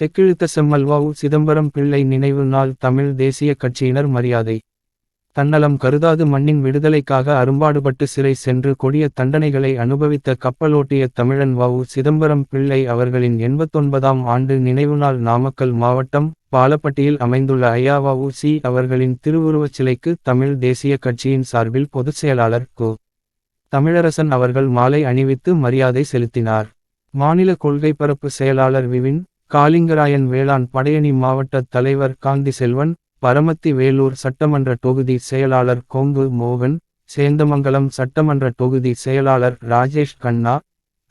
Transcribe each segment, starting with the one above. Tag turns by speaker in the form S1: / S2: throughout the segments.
S1: செக்கிழுத்த செம்மல் சிதம்பரம் பிள்ளை நினைவு நாள் தமிழ் தேசிய கட்சியினர் மரியாதை. தன்னலம் கருதாது மண்ணின் விடுதலைக்காக அரும்பாடுபட்டு சிறை சென்று கொடிய தண்டனைகளை அனுபவித்த கப்பலோட்டிய தமிழன் வாவு சிதம்பரம் பிள்ளை அவர்களின் எண்பத்தொன்பதாம் ஆண்டு நினைவு நாள் நாமக்கல் மாவட்டம் பாலப்பட்டியில் அமைந்துள்ள ஐயாவாவு வ உ சி அவர்களின் திருவுருவச் சிலைக்கு தமிழ் தேசிய கட்சியின் சார்பில் பொதுச் செயலாளர் கு. தமிழரசன் அவர்கள் மாலை அணிவித்து மரியாதை செலுத்தினார். மாநில கொள்கை பரப்பு செயலாளர் விவின் காளிங்கராயன் வேளாண் படையணி மாவட்ட தலைவர் காந்தி செல்வன் பரமத்தி வேலூர் சட்டமன்ற தொகுதி செயலாளர் கொங்கு மோகன் சேந்தமங்கலம் சட்டமன்ற தொகுதி செயலாளர் ராஜேஷ் கண்ணா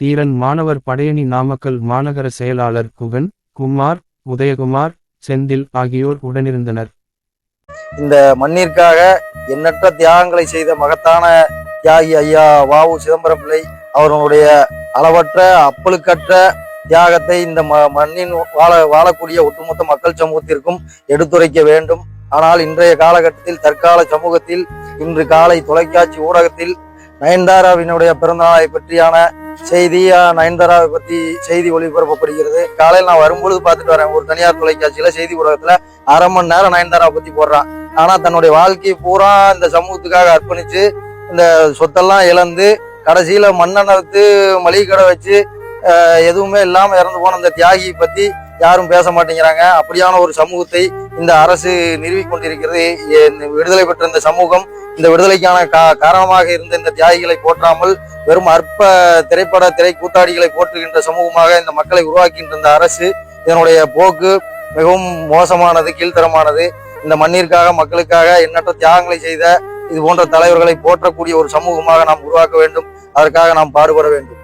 S1: தீரன் மாணவர் படையணி நாமக்கல் மாநகர செயலாளர் குகன் குமார் உதயகுமார் செந்தில் ஆகியோர் உடனிருந்தனர்.
S2: இந்த மண்ணிற்காக எண்ணற்ற தியாகங்களை செய்த மகத்தான தியாகி ஐயா வாவு சிதம்பரம் பிள்ளை அவர்களுடைய அளவற்ற அப்பழுக்கற்ற தியாகத்தை இந்த ம மண்ணின் வாழ வாழக்கூடிய ஒட்டுமொத்த மக்கள் சமூகத்திற்கும் எடுத்துரைக்க வேண்டும். ஆனால் இன்றைய காலகட்டத்தில் தற்கால சமூகத்தில் இன்று காலை தொலைக்காட்சி ஊடகத்தில் நயன்தாராவினுடைய பிறந்தநாளை பற்றியான செய்தி நயன்தாராவை பற்றி செய்தி ஒளிபரப்பப்படுகிறது. காலையில் நான் வரும்பொழுது பார்த்துட்டு வரேன். ஒரு தனியார் தொலைக்காட்சியில செய்தி ஊடகத்துல அரை மணி நேரம் நயன்தாராவை பத்தி போடுறான். ஆனா தன்னுடைய வாழ்க்கையை பூரா இந்த சமூகத்துக்காக அர்ப்பணிச்சு இந்த சொத்தெல்லாம் இழந்து கடைசியில மண்ணெண்ணத்து மளிகை கடை வச்சு எதுவுமே இல்லாமல் இறந்து போன இந்த தியாகியை பற்றி யாரும் பேச மாட்டேங்கிறாங்க. அப்படியான ஒரு சமூகத்தை இந்த அரசு நிறுவி கொண்டிருக்கிறது. விடுதலை பெற்ற இந்த சமூகம் இந்த விடுதலைக்கான கா காரணமாக இருந்த இந்த தியாகிகளை போற்றாமல் வெறும் அற்ப திரைப்பட திரை கூத்தாடிகளை போற்றுகின்ற சமூகமாக இந்த மக்களை உருவாக்கின்ற இந்த அரசு இதனுடைய போக்கு மிகவும் மோசமானது கீழ்த்தரமானது. இந்த மண்ணிற்காக மக்களுக்காக எண்ணற்ற தியாகங்களை செய்த இது போன்ற தலைவர்களை போற்றக்கூடிய ஒரு சமூகமாக நாம் உருவாக்க வேண்டும். அதற்காக நாம் பாடுபட வேண்டும்.